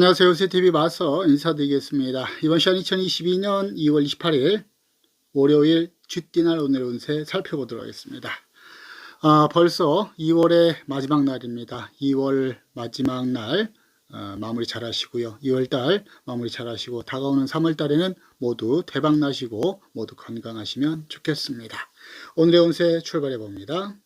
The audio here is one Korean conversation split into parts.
안녕하세요. 세TV 마서 인사드리겠습니다. 이번 시간 2022년 2월 28일 월요일 쥐띠날 오늘의 운세 살펴보도록 하겠습니다. 아, 벌써 2월의 마지막 날입니다. 2월 마지막 날 어, 마무리 잘 하시고요. 2월달 마무리 잘 하시고 다가오는 3월달에는 모두 대박 나시고 모두 건강하시면 좋겠습니다. 오늘의 운세 출발해 봅니다.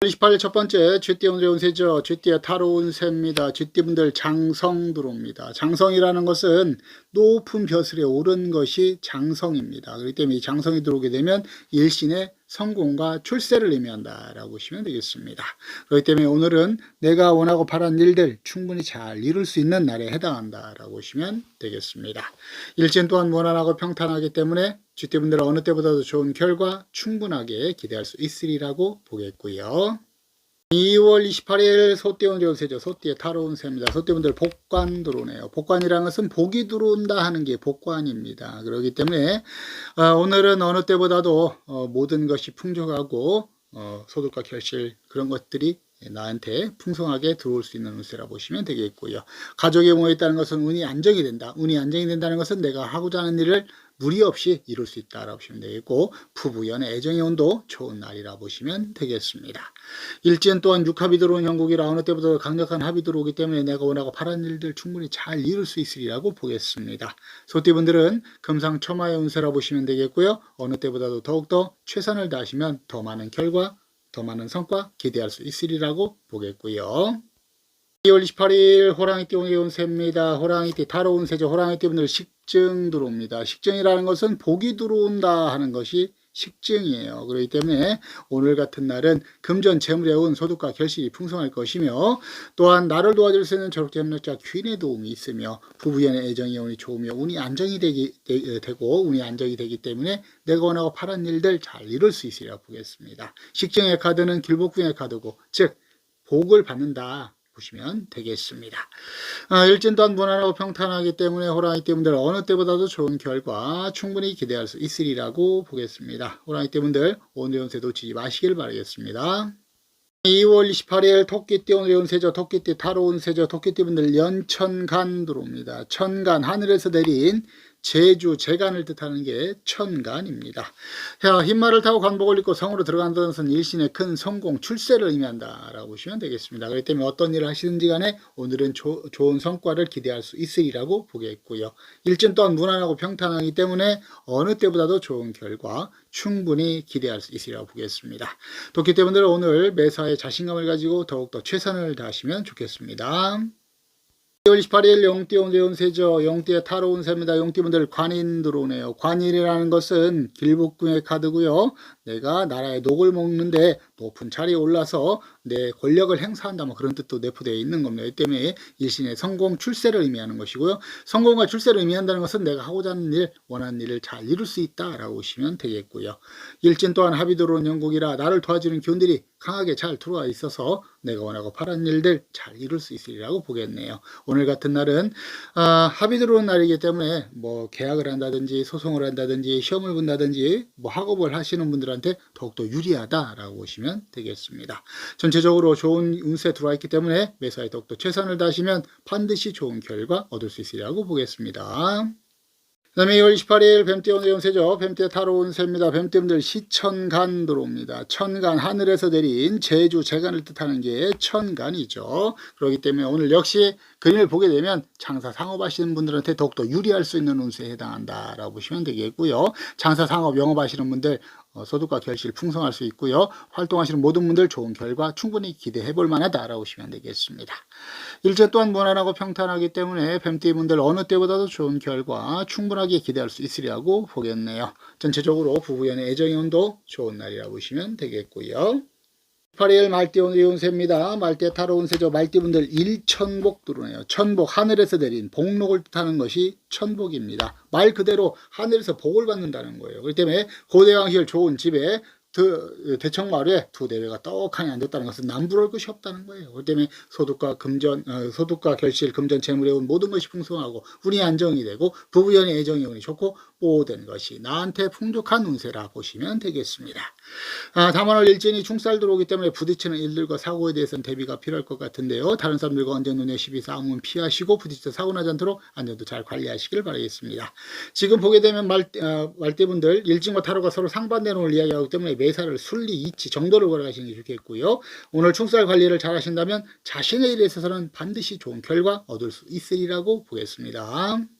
28일 첫 번째 쥐띠 오늘의 운세죠. 쥐띠의 타로 운세입니다. 쥐띠분들 장성 들어옵니다. 장성이라는 것은 높은 벼슬에 오른 것이 장성입니다. 그렇기 때문에 이 장성이 들어오게 되면 일신의 성공과 출세를 의미한다라고 보시면 되겠습니다. 그렇기 때문에 오늘은 내가 원하고 바란 일들 충분히 잘 이룰 수 있는 날에 해당한다라고 보시면 되겠습니다. 일진 또한 무난하고 평탄하기 때문에 쥐띠분들은 어느 때보다도 좋은 결과 충분하게 기대할 수 있으리라고 보겠고요. 2월 28일 소띠 오늘 요새죠. 소띠의 타로 운세입니다. 소띠분들 복관 들어오네요. 복관이라는 것은 복이 들어온다 하는 게 복관입니다. 그렇기 때문에 어, 오늘은 어느 때보다도 어, 모든 것이 풍족하고 어, 소득과 결실 그런 것들이 나한테 풍성하게 들어올 수 있는 운세라 보시면 되겠고요. 가족이 모여 있다는 것은 운이 안정이 된다. 운이 안정이 된다는 것은 내가 하고자 하는 일을 무리 없이 이룰 수 있다라고 보시면 되겠고 부부 연애 애정의 온도 좋은 날이라 보시면 되겠습니다. 일진 또한 육합이 들어온 형국이라 어느 때보다 강력한 합이 들어오기 때문에 내가 원하고 바란 일들 충분히 잘 이룰 수 있으리라고 보겠습니다. 소띠분들은 금상첨화의 운세라 보시면 되겠고요. 어느 때보다도 더욱더 최선을 다하시면 더 많은 결과 더 많은 성과 기대할 수 있으리라고 보겠고요. 2월 28일 호랑이띠 운세입니다. 호랑이띠 타로 운세죠. 호랑이띠 분들 식 증 들어옵니다. 식증이라는 것은 복이 들어온다 하는 것이 식증이에요. 그렇기 때문에 오늘 같은 날은 금전 재물에 온 소득과 결실이 풍성할 것이며 또한 나를 도와줄 수 있는 졸업자 협력자 귀인의 도움이 있으며 부부연의 애정이 운이 좋으며 운이 안정이 되기, 되, 고 운이 안정이 되기 때문에 내가 원하고 바란 일들 잘 이룰 수 있으리라 보겠습니다. 식증의 카드는 길복궁의 카드고 즉 복을 받는다. 보시면 되겠습니다. 아, 일진 또한 무난하고 평탄하기 때문에 호랑이 띠분들 어느 때보다도 좋은 결과 충분히 기대할 수 있으리라고 보겠습니다. 호랑이 띠분들 오늘 연세 놓치지 마시길 바라겠습니다. 2월 28일 토끼띠 오늘 연세죠. 토끼띠 타로 운세죠. 토끼띠분들 연천간 들어옵니다. 천간 하늘에서 내린 제주, 재간을 뜻하는 게 천간입니다. 자, 흰말을 타고 관복을 입고 성으로 들어간다는 것은 일신의 큰 성공, 출세를 의미한다라고 보시면 되겠습니다. 그렇기 때문에 어떤 일을 하시든지 간에 오늘은 조, 좋은 성과를 기대할 수 있으리라고 보겠고요. 일진 또한 무난하고 평탄하기 때문에 어느 때보다도 좋은 결과 충분히 기대할 수 있으리라고 보겠습니다. 도끼 때문에 오늘 매사에 자신감을 가지고 더욱더 최선을 다하시면 좋겠습니다. 2월 28일 용띠 운세죠. 용띠의 타로 운세입니다. 용띠분들 관인 들어오네요. 관인이라는 것은 길복궁의 카드고요. 내가 나라의 녹을 먹는데 높은 자리에 올라서 내 권력을 행사한다 뭐 그런 뜻도 내포되어 있는 겁니다. 이 때문에 일신의 성공 출세를 의미하는 것이고요. 성공과 출세를 의미한다는 것은 내가 하고자 하는 일, 원하는 일을 잘 이룰 수 있다라고 보시면 되겠고요. 일진 또한 합이 들어온 영국이라 나를 도와주는 기운들이 강하게 잘 들어와 있어서 내가 원하고 바란 일들 잘 이룰 수 있으리라고 보겠네요. 오늘 같은 날은 아, 합의 들어온 날이기 때문에 뭐 계약을 한다든지 소송을 한다든지 시험을 본다든지 뭐 학업을 하시는 분들한테 더욱더 유리하다라고 보시면 되겠습니다. 전체적으로 좋은 운세 들어와 있기 때문에 매사에 더욱더 최선을 다하시면 반드시 좋은 결과 얻을 수 있으리라고 보겠습니다. 그 다음에 2월 28일 뱀띠 오늘 연세죠. 뱀띠의 타로 운세입니다. 뱀띠분들 시천간 들어옵니다. 천간, 하늘에서 내린 제주, 재간을 뜻하는 게 천간이죠. 그렇기 때문에 오늘 역시 그림을 보게 되면 장사 상업하시는 분들한테 더욱더 유리할 수 있는 운세에 해당한다라고 보시면 되겠고요. 장사 상업 영업하시는 분들 어, 소득과 결실 풍성할 수 있고요. 활동하시는 모든 분들 좋은 결과 충분히 기대해 볼 만하다라고 보시면 되겠습니다. 일제 또한 무난하고 평탄하기 때문에 뱀띠 분들 어느 때보다도 좋은 결과 충분하게 기대할 수 있으리라고 보겠네요. 전체적으로 부부연의 애정의 온도 좋은 날이라고 보시면 되겠고요. 8일 말띠 오늘의 운세입니다. 말띠의 타로 운세죠. 말띠분들 일천복 들어오네요. 천복, 하늘에서 내린 복록을 뜻하는 것이 천복입니다. 말 그대로 하늘에서 복을 받는다는 거예요. 그렇기 때문에 고대강실 좋은 집에 그 대청마루에 두 대회가 떡하니 앉았다는 것은 남부러울 것이 없다는 거예요. 그 때문에 소득과 금전, 어, 소득과 결실, 금전, 재물에 온 모든 것이 풍성하고 운이 안정이 되고 부부연의 애정이 운이 좋고 모든 것이 나한테 풍족한 운세라 보시면 되겠습니다. 아, 다만월 일진이 충살 들어오기 때문에 부딪히는 일들과 사고에 대해서는 대비가 필요할 것 같은데요. 다른 사람들과 언제 눈에 시비 싸움은 피하시고 부딪혀 사고 나지 않도록 안전도 잘 관리하시길 바라겠습니다. 지금 보게 되면 말, 어, 말대분들 일진과 타로가 서로 상반되는 을 이야기하기 때문에 매사를 순리, 이치, 정도를 걸어가시는 게 좋겠고요. 오늘 충살 관리를 잘 하신다면 자신의 일에 있어서는 반드시 좋은 결과 얻을 수 있으리라고 보겠습니다.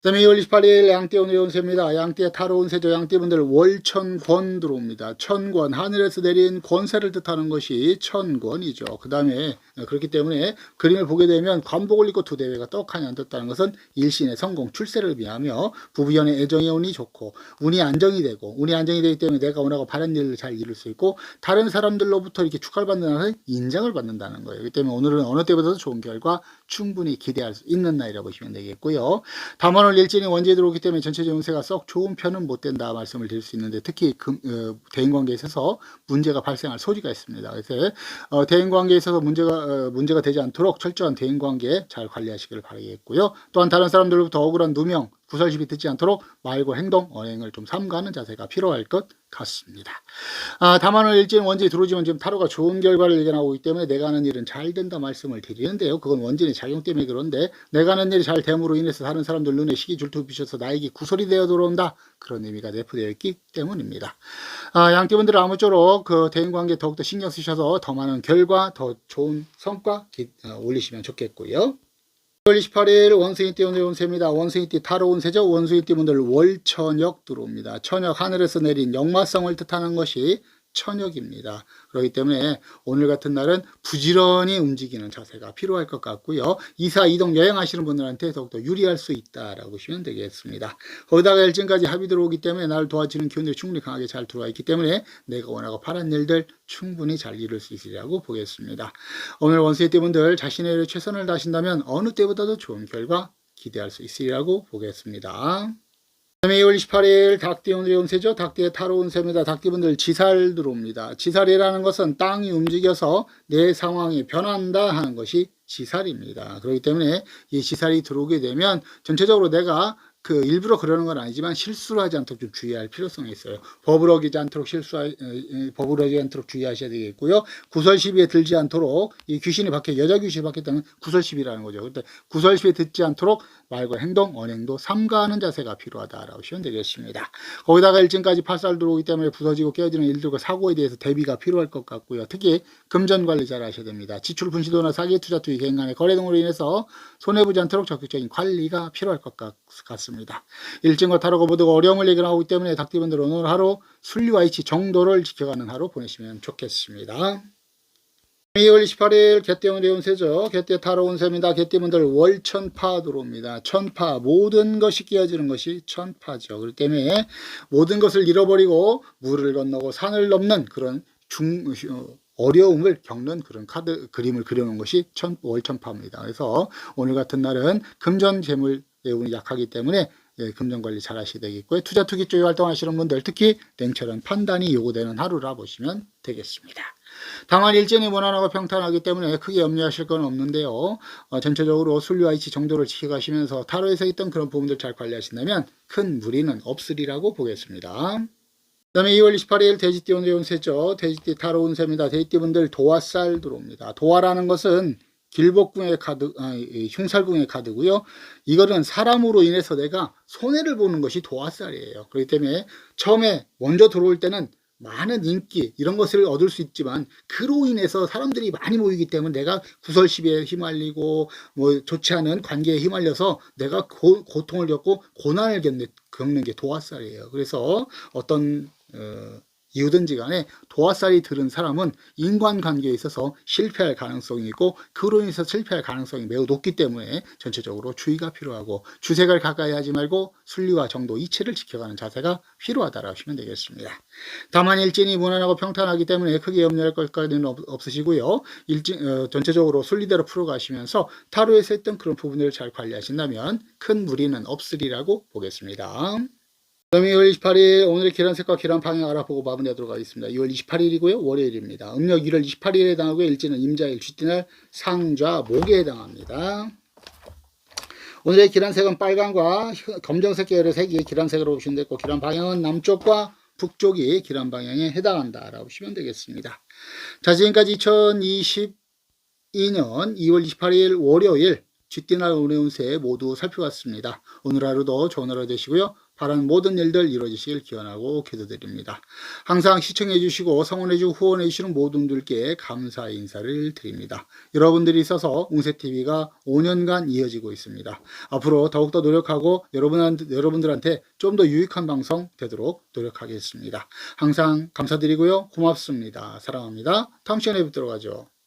그다음에 2월 28일 양띠 오늘 운세입니다. 양띠의 타로 운세죠. 양띠분들 월천권 들어옵니다. 천권 하늘에서 내린 권세를 뜻하는 것이 천권이죠. 그 다음에 그렇기 때문에 그림을 보게 되면 관복을 입고 두 대회가 떡하니 앉았다는 것은 일신의 성공 출세를 위하며 부부연의 애정의 운이 좋고 운이 안정이 되고 운이 안정이 되기 때문에 내가 원하고 바른 일을 잘 이룰 수 있고 다른 사람들로부터 이렇게 축하를 받는 날은 인정을 받는다는 거예요. 그렇기 때문에 오늘은 어느 때보다도 좋은 결과 충분히 기대할 수 있는 날이라고 보시면 되겠고요. 다만 오늘 일진이 원지에 들어오기 때문에 전체적 운세가 썩 좋은 편은 못 된다 말씀을 드릴 수 있는데 특히 금, 어, 대인관계에 있어서 문제가 발생할 소지가 있습니다. 그래서 어, 대인관계에 있어서 문제가 어, 문제가 되지 않도록 철저한 대인관계 잘 관리하시길 바라겠고요. 또한 다른 사람들로부터 억울한 누명, 구설시비 듣지 않도록 말과 행동, 언행을 좀 삼가는 자세가 필요할 것 같습니다. 아, 다만은 일진 원진이 들어오지만 지금 타로가 좋은 결과를 예견하고 있기 때문에 내가 하는 일은 잘 된다 말씀을 드리는데요. 그건 원진의 작용 때문에 그런데 내가 하는 일이 잘 됨으로 인해서 다른 사람들 눈에 시기 줄투 비춰서 나에게 구설이 되어 들어온다. 그런 의미가 내포되어 있기 때문입니다. 아, 양띠분들은 아무쪼록 그 대인관계 더욱더 신경 쓰셔서 더 많은 결과, 더 좋은 성과 기, 어, 올리시면 좋겠고요. 1월 28일 원숭이띠 오늘 운세입니다. 원숭이띠 타로 운세죠. 원숭이띠 분들 월천역 들어옵니다. 천역 하늘에서 내린 역마성을 뜻하는 것이 천역입니다. 그렇기 때문에 오늘 같은 날은 부지런히 움직이는 자세가 필요할 것 같고요. 이사 이동 여행하시는 분들한테 더욱더 유리할 수 있다라고 보시면 되겠습니다. 거기다가 일진까지 합이 들어오기 때문에 나를 도와주는 기운들이 충분히 강하게 잘 들어와 있기 때문에 내가 원하고 바란 일들 충분히 잘 이룰 수 있으리라고 보겠습니다. 오늘 원수의 분들 자신의 일에 최선을 다하신다면 어느 때보다도 좋은 결과 기대할 수 있으리라고 보겠습니다. 다음에 2월 28일 닭띠 오늘의 운세죠. 닭띠의 타로 운세입니다. 닭띠분들 지살 들어옵니다. 지살이라는 것은 땅이 움직여서 내 상황이 변한다 하는 것이 지살입니다. 그렇기 때문에 이 지살이 들어오게 되면 전체적으로 내가 그 일부러 그러는 건 아니지만 실수를 하지 않도록 좀 주의할 필요성이 있어요. 법을 어기지 않도록 실수 법을 어기지 않도록 주의하셔야 되겠고요. 구설 시비에 들지 않도록 이 귀신이 밖에 여자 귀신이 밖에다면 구설 시비라는 거죠. 그때 구설 시비에 듣지 않도록 말과 행동, 언행도 삼가하는 자세가 필요하다라고 보시면 되겠습니다. 거기다가 일진까지 팔살 들어오기 때문에 부서지고 깨어지는 일들과 사고에 대해서 대비가 필요할 것 같고요. 특히 금전 관리 잘 하셔야 됩니다. 지출 분시도나 사기 투자 투기 개인 간의 거래 등으로 인해서 손해 보지 않도록 적극적인 관리가 필요할 것 같습니다. 일진과 타로가 모두 어려움을 예견하고 있기 때문에 닭띠분들은 오늘 하루 순리와 이치 정도를 지켜가는 하루 보내시면 좋겠습니다. 2월 28일 개띠운의 운세죠. 개띠 타로 운세입니다. 개띠분들 월천파 들어옵니다. 천파 모든 것이 끼어지는 것이 천파죠. 그렇기 때문에 모든 것을 잃어버리고 물을 건너고 산을 넘는 그런 중 어, 어려움을 겪는 그런 카드 그림을 그려놓은 것이 천, 월천파입니다. 그래서 오늘 같은 날은 금전 재물 운이 약하기 때문에 예, 금전 관리 잘 하셔야 되겠고요. 투자 투기 쪽에 활동하시는 분들 특히 냉철한 판단이 요구되는 하루라 보시면 되겠습니다. 다만 일정이 무난하고 평탄하기 때문에 크게 염려하실 건 없는데요. 어, 전체적으로 순리와 이치 정도를 지켜가시면서 타로에서 있던 그런 부분들 잘 관리하신다면 큰 무리는 없으리라고 보겠습니다. 그 다음에 2월 28일 돼지띠 오늘의 운세죠. 돼지띠 타로 운세입니다. 돼지띠 분들 도화살 들어옵니다. 도화라는 것은 길복궁의 카드, 아, 흉살궁의 카드고요. 이거는 사람으로 인해서 내가 손해를 보는 것이 도화살이에요. 그렇기 때문에 처음에 먼저 들어올 때는 많은 인기 이런 것을 얻을 수 있지만 그로 인해서 사람들이 많이 모이기 때문에 내가 구설시비에 휘말리고 뭐 좋지 않은 관계에 휘말려서 내가 고, 통을 겪고 고난을 겪는, 겪는 게 도화살이에요. 그래서 어떤 어, 이유든지 간에 도화살이 들은 사람은 인간관계에 있어서 실패할 가능성이 있고 그로 인해서 실패할 가능성이 매우 높기 때문에 전체적으로 주의가 필요하고 주색을 가까이 하지 말고 순리와 정도 이치를 지켜가는 자세가 필요하다고 하시면 되겠습니다. 다만 일진이 무난하고 평탄하기 때문에 크게 염려할 것까지는 없 으시고요. 일진, 어, 전체적으로 순리대로 풀어가시면서 타로에서 했던 그런 부분을 잘 관리하신다면 큰 무리는 없으리라고 보겠습니다. 그럼 2월 28일 오늘의 기란색과 기란 방향 알아보고 마무리하도록 하겠습니다. 2월 28일이고요. 월요일입니다. 음력 1월 28일에 해당하고 일지는 임자일, 쥐띠날, 상좌, 목에 해당합니다. 오늘의 기란색은 빨강과 검정색 계열의 색이 기란색으로 보시면 되고 기란 방향은 남쪽과 북쪽이 기란 방향에 해당한다 라고 보시면 되겠습니다. 자 지금까지 2022년 2월 28일 월요일 쥐띠날 운의 운세 모두 살펴봤습니다. 오늘 하루도 좋은 하루 되시고요. 바라는 모든 일들 이루어지시길 기원하고 기도드립니다. 항상 시청해 주시고 성원해 주고 후원해 주시는 모든 분들께 감사의 인사를 드립니다. 여러분들이 있어서 운세TV가 5년간 이어지고 있습니다. 앞으로 더욱더 노력하고 여러분한테, 여러분들한테 좀 더 유익한 방송 되도록 노력하겠습니다. 항상 감사드리고요. 고맙습니다. 사랑합니다. 다음 시간에 뵙도록 하죠.